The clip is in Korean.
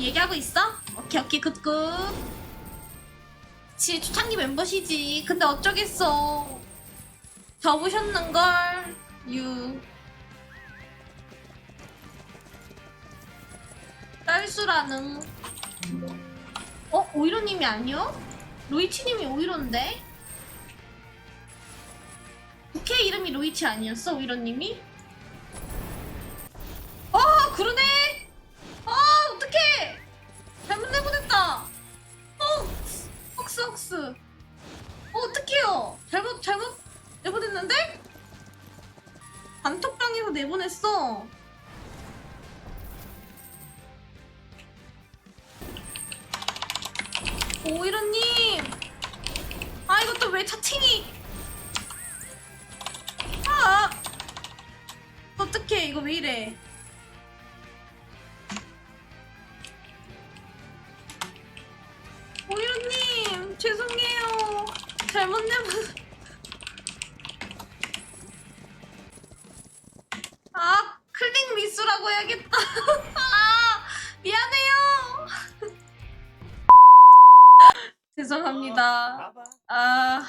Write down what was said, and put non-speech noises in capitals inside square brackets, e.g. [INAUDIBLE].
얘기하고 있어? 오케이 오케이 굿굿 지 초창기 멤버시지 근데 어쩌겠어 접으셨는걸 유 딸수라는 어? 오이로님이 아니요? 로이치님이 오이로인데? 국회 이름이 로이치 아니었어? 오이로님이? 어 어떡해요! 잘못 잘못 내보냈는데? 단톡방에서 내보냈어 오이로님! 아 이것도 왜 차팅이 아 어떡해 이거 왜 이래 오이로님 죄송해요 잘못 내보 아 클릭 미수라고 해야겠다. [LAUGHS] 아 미안해요. [LAUGHS] 죄송합니다. 아